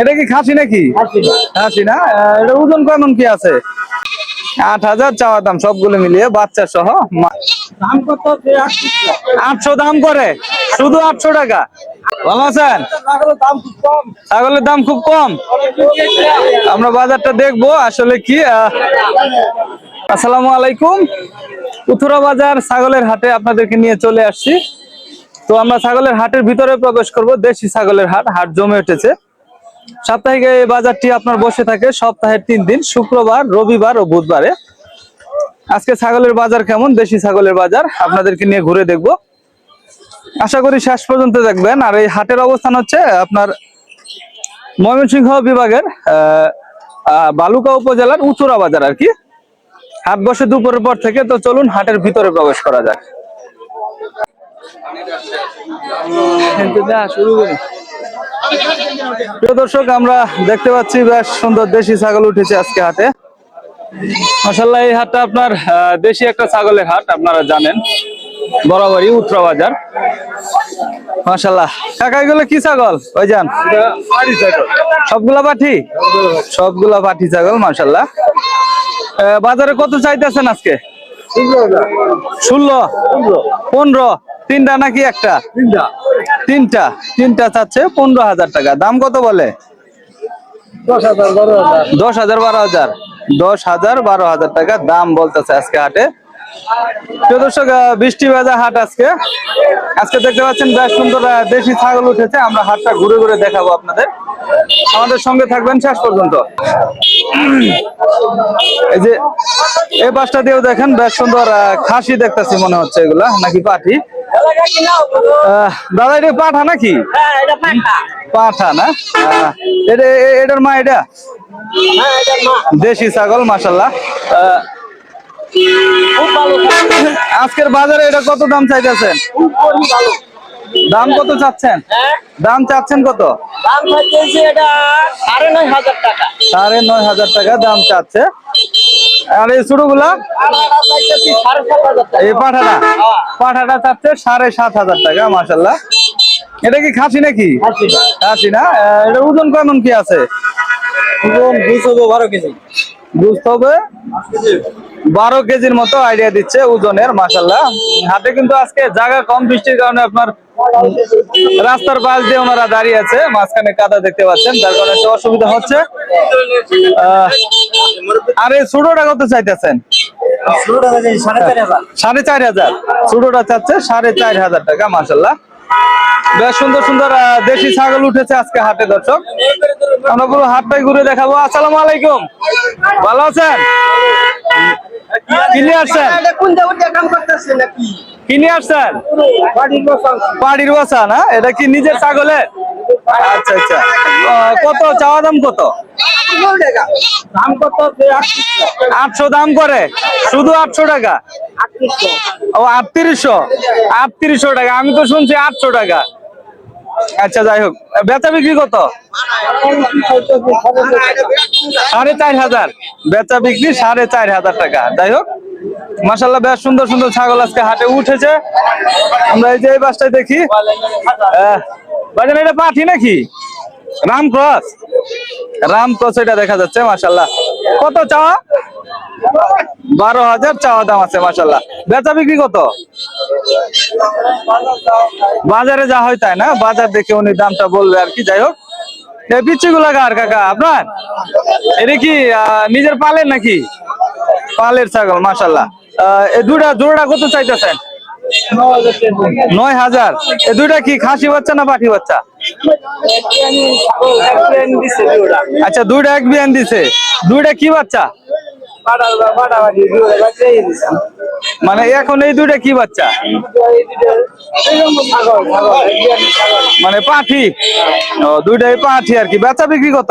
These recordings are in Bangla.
এটা কি খাসি নাকি? খাসি। না? এটা ওজন কেমন কি আছে? আট হাজার চাওয়া দাম সবগুলো মিলিয়ে বাচ্চা সহ আটশো দাম করে। শুধু আটশো টাকা। ভালো আছেন? ছাগলের দাম খুব কম। আমরা বাজারটা দেখব আসলে কি আসসালামু আলাইকুম। উথুরা বাজার ছাগলের হাটে আপনাদেরকে নিয়ে চলে আসছি। তো আমরা ছাগলের হাটের ভিতরে প্রবেশ করব দেশি ছাগলের হাট হাট জমে উঠেছে। সাপ্তাহিক এই বাজারটি আপনার বসে থাকে সপ্তাহের তিন দিন, শুক্রবার, রবিবার ও বুধবারে। আজকে ছাগলের বাজার কেমন? দেশি ছাগলের বাজার, আপনাদেরকে নিয়ে ঘুরে দেখব। আশা করি শেষ পর্যন্ত দেখবেন। আর এই হাটের অবস্থান হচ্ছে আপনার ময়মনসিংহ বিভাগের বালুকা উপজেলার উচুরা বাজার আর কি। হাট বসে দুপুরের পর থেকে, তো চলুন হাটের ভিতরে প্রবেশ করা যাক। শুরু করি। প্রিয় দর্শক আমরা দেখতে পাচ্ছি বেশ সুন্দর দেশি ছাগল উঠেছে আজকে হাটে। মাসাল্লাহ এই হাটটা আপনার দেশি একটা ছাগলের হাট আপনারা জানেন। বরাবরই উত্তরা বাজার। মাসাল্লাহ কাকা এগুলো কি ছাগল? ওই যান। সবগুলা পাঠি সবগুলা পাঠি ছাগল মাসাল্লাহ বাজারে কত চাইতেছেন আজকে? ষোলো। পনেরো? তিনটা নাকি একটা? তিনটা। তিনটা। চাচ্ছে পনেরো হাজার টাকা। দাম কত বলে? দশ হাজার বারো হাজার। দশ হাজার বারো হাজার। দশ হাজার বারো হাজার টাকা দাম বলতেছে আজকে হাটে। দর্শক বৃষ্টি ভেজা হাট আজকে। আজকে দেখতে পাচ্ছেন, বেশ সুন্দর দেশি ছাগল উঠেছে। আমরা হাটটা ঘুরে ঘুরে দেখাবো আপনাদের। আমাদের সঙ্গে থাকবেন শেষ পর্যন্ত। এই যে, এই পাশটা দিয়েও দেখেন, বেশ সুন্দর খাসি দেখতেছি মনে হচ্ছে এগুলা, নাকি পাঠি? দাদা, এটা পাঠা নাকি? পাঠা না? এটা এটার মা, এটা? দেশি ছাগল মাসাল্লাহ আজকের বাজারে এটা কত দাম চাইতেছেন? দাম কত চাচ্ছেন? হ্যাঁ? দাম চাচ্ছেন কত? দাম চাইতেছে এটা সাড়ে নয় হাজার টাকা। সাড়ে নয় হাজার টাকা দাম চাচ্ছে। আর এই ছোটগুলা? এই পাঠাটা? হ্যাঁ। পাঠাটা চাচ্ছে সাড়ে সাত হাজার টাকা মাসাল্লাহ এটা কি খাসি নাকি? খাসি না। এটা ওজন কেমন কি আছে? ওজন দুশো বারো কেজি বুঝতে হবে? বারো কেজির মতো আইডিয়া দিচ্ছে ওজনের মাসাল্লাহ হাটে কিন্তু আজকে জায়গা কম বৃষ্টির কারণে আপনার রাস্তার পাশ দিয়ে ওনারা দাঁড়িয়ে আছে মাঝখানে কাদা দেখতে পাচ্ছেন যার কারণে একটু অসুবিধা হচ্ছে। আর এই ছোটটা কত চাইতেছেন? সাড়ে চার হাজার। ছোটটা চাচ্ছে সাড়ে চার হাজার টাকা মাসাল্লাহ বেশ সুন্দর সুন্দর দেশি ছাগল উঠেছে আজকে হাটে দর্শক। আমরা পুরো হাটটাই ঘুরে দেখাবো। আসসালামু আলাইকুম। ভালো আছেন? কিনে আসছেন? কোন জায়গায় কাম করতেছে নাকি? কিনে আসছেন? বাড়ির বসা না এটা কি নিজের ছাগলের? আচ্ছা আচ্ছা। কত? চাওয়া দাম কত? দাম কত আটত্রিশশো আটশো দাম করে। শুধু আটশো টাকা? ও আটত্রিশশো? আটত্রিশশো টাকা। আমি তো শুনছি আটশো টাকা। আচ্ছা যাই হোক। বেচা বিক্রি কত? সাড়ে চার হাজার। বেচা বিক্রি সাড়ে চার হাজার টাকা। যাই হোক মাসাল্লাহ বেশ সুন্দর সুন্দর ছাগল আজকে হাটে উঠেছে। আমরা এই যে এই বাসটাই দেখি। এটা পাঠি নাকি? রাম ক্রস রাম ক্রস এটা দেখা যাচ্ছে মাসাল্লাহ কত চাওয়া? বারো হাজার চাওয়া দাম আছে মাসাল্লাহ বেচা বিক্রি কত? বাজারে যা হয় তাই না? বাজার দেখে উনি দামটা বলবে আর কি। যাই হোক কার কাকা? আপনার? এটা কি নিজের পালের নাকি? পালের ছাগল মাসাল্লাহ দুটা কত চাইতেছেন? নয় হাজার। এ দুইটা কি খাসি বাচ্চা না পাঠি বাচ্চা? আচ্ছা দুইটা এক বিয়ান দিছে। দুইটা কি বাচ্চা? মানে এখন এই দুইটা কি বাচ্চা? মানে পাঠি? ও দুইটাই পাঠি আর কি। বেচা বিক্রি কত?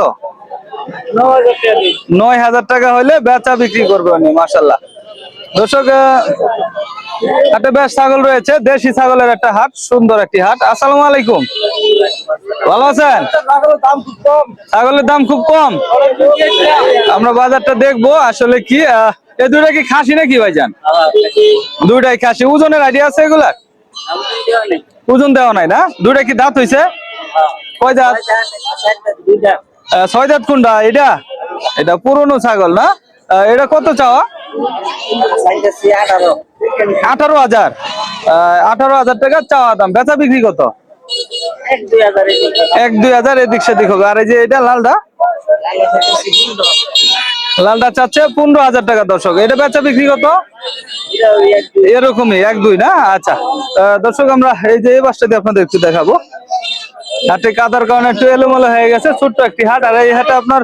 নয় হাজার টাকা হলে বেচা বিক্রি করবে মাসাল্লাহ দর্শক হাটে বেশ ছাগল রয়েছে দেশি ছাগলের একটা হাট সুন্দর একটি হাট। আসসালামু আলাইকুম। ভালো আছেন? ছাগলের দাম খুব কম। আমরা বাজারটা দেখব আসলে কি এই দুইটা কি খাসি নাকি ভাইজান? দুইটাই খাসি। ওজনের আইডিয়া আছে এগুলা ওজন দেওয়া নাই না? দুইটা কি দাঁত হইছে? কয় আহ, ছয় জাত কোনটা? এটা? এটা পুরনো ছাগল না? এটা কত চাওয়া? আঠারো হাজার। আঠারো হাজার টাকা চাওয়া দাম। বেচা বিক্রি কত? এক দুই হাজার এদিক সেদিক হবে। আর এই যে এটা লালটা লালটা চাচ্ছে পনেরো হাজার টাকা দর্শক। এটা বেচা বিক্রি কত? এরকমই এক দুই না? আচ্ছা। দর্শক আমরা এই যে এই বাসটা দিয়ে আপনাদের একটু দেখাবো। হাটে কাদার কারণে একটু এলোমেলো হয়ে গেছে ছোট্ট একটি হাট। আর এই হাটে আপনার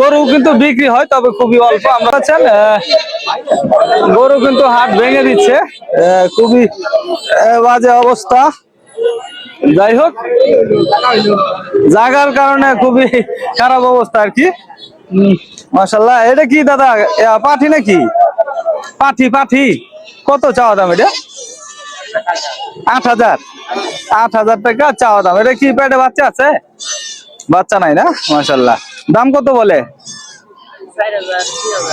গরু কিন্তু বিক্রি হয় তবে খুবই অল্প। আমরা আহ, গরু কিন্তু হাট ভেঙে দিচ্ছে খুবই বাজে অবস্থা। যাই হোক জাগার কারণে খুবই খারাপ অবস্থা আর কি। মাসাল্লাহ এটা কি দাদা পাঠি নাকি? পাঠি পাঠি। কত চাওয়া দাম এটা? আট হাজার। আট হাজার টাকা চাওয়া দাম। এটা কি পেটে বাচ্চা আছে? বাচ্চা নাই না? মাসাল্লাহ দাম কত বলে?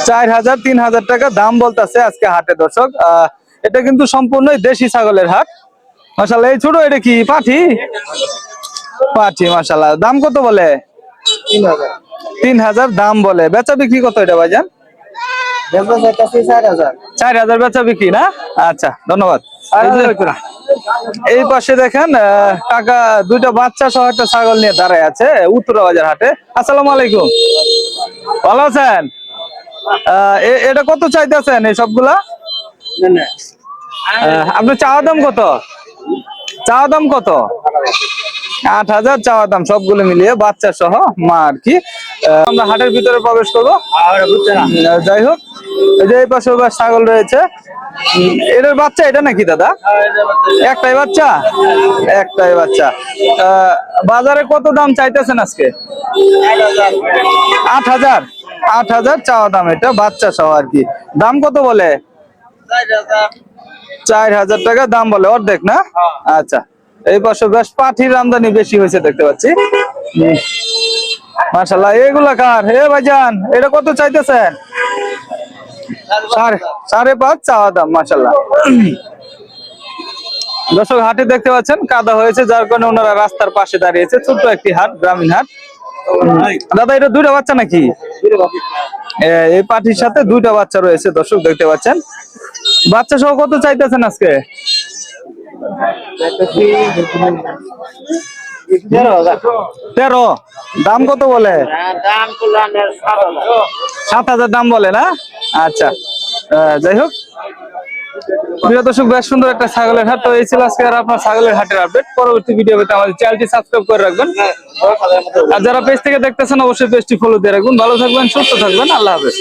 চার হাজার তিন হাজার টাকা দাম বলতেছে আজকে হাটে দর্শক। এটা কিন্তু সম্পূর্ণই দেশি ছাগলের হাট। মাসাল্লাহ এই ছোট এটা কি পাঠি? পাঠি মাসাল্লাহ দাম কত বলে? তিন হাজার দাম বলে। বেচা বিক্রি কত এটা ভাইজান? চার হাজার। চার হাজার বেচা বিক্রি না? আচ্ছা ধন্যবাদ। এই পাশে দেখেন কাকা দুইটা বাচ্চা সহ একটা ছাগল নিয়ে দাঁড়ায় আছে উত্তরা বাজার হাটে। আসসালামু আলাইকুম। ভালো আছেন? এটা কত চাইতেছেন এই সবগুলা? আপনার চাওয়া দাম কত? চাওয়া দাম কত? আট হাজার চাওয়া দাম সবগুলো মিলিয়ে বাচ্চা সহ মা আর কি। আমরা হাটের ভিতরে প্রবেশ করব। যাই হোক এই যে এই পাশে ছাগল রয়েছে। এটার বাচ্চা, এটা নাকি দাদা? একটাই বাচ্চা? একটাই বাচ্চা। বাজারে কত দাম চাইতেছেন আজকে? আট হাজার। আট হাজার চাওয়া দাম এটা, বাচ্চা সহ আর কি। দাম কত বলে? চার হাজার টাকা দাম বলে, অর্ধেক না? আচ্ছা এই পাশে বেশ পাঠির আমদানি বেশি হয়েছে দেখতে পাচ্ছি। মাশাল্লাহ এগুলা কার? হে ভাইজান, এটা কত চাইতেছেন? সাড়ে পাঁচ চাওয়া দাম মাশাল্লাহ দর্শক, হাটে দেখতে পাচ্ছেন, কাদা হয়েছে, যার কারণে ওনারা রাস্তার পাশে দাঁড়িয়েছে, ছোট্ট একটি হাট, গ্রামীণ হাট। দাদা, এটা দুইটা বাচ্চা নাকি? এই পাটির সাথে দুইটা বাচ্চা রয়েছে, দর্শক, দেখতে পাচ্ছেন। বাচ্চা সহ কত চাইতেছেন আজকে? তেরো, দাম কত বলে? সাত হাজার দাম বলে না? আচ্ছা যাই হোক। প্রিয় দর্শক, বেশ সুন্দর একটা ছাগলের হাট। তো এই ছিল আজকে আর আপনার ছাগলের হাটের আপডেট পরবর্তী ভিডিও পেতে আমাদের চ্যানেলটি সাবস্ক্রাইব করে রাখবেন। আর যারা পেজ থেকে দেখতেছেন, অবশ্যই পেজটি ফলো দিয়ে রাখবেন। ভালো থাকবেন, সুস্থ থাকবেন। আল্লাহ হাফেজ।